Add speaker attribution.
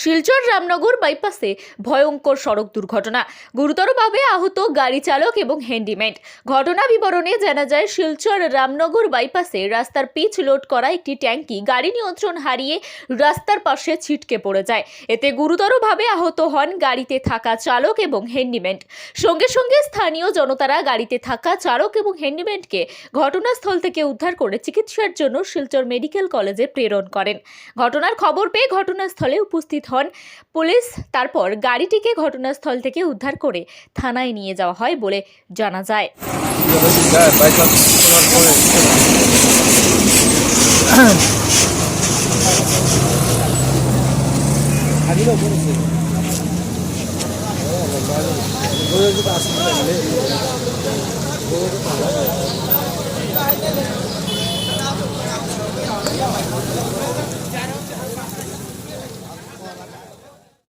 Speaker 1: শিলচর রামনগর বাইপাসে ভয়ঙ্কর সড়ক দুর্ঘটনা। গুরুতরভাবে আহত গাড়ি চালক এবং হ্যান্ডিম্যান ঘটনা বিবরণে জানা যায়, শিলচর রামনগর বাইপাসে রাস্তার পিচ লোড করা একটি ট্যাঙ্কি গাড়ি নিয়ন্ত্রণ হারিয়ে রাস্তার পাশে ছিটকে পড়ে যায়। এতে গুরুতরভাবে আহত হন গাড়িতে থাকা চালক এবং হ্যান্ডিম্যান সঙ্গে সঙ্গে স্থানীয় জনতারা গাড়িতে থাকা চালক এবং হ্যান্ডিম্যানকে ঘটনাস্থল থেকে উদ্ধার করে চিকিৎসার জন্য শিলচর মেডিকেল কলেজে প্রেরণ করেন। ঘটনার খবর পেয়ে ঘটনাস্থলে উপস্থিত হন। পুলিশ তারপর গাড়িটিকে ঘটনাস্থল থেকে উদ্ধার করে থানায় নিয়ে যাওয়া হয় বলে জানা যায়।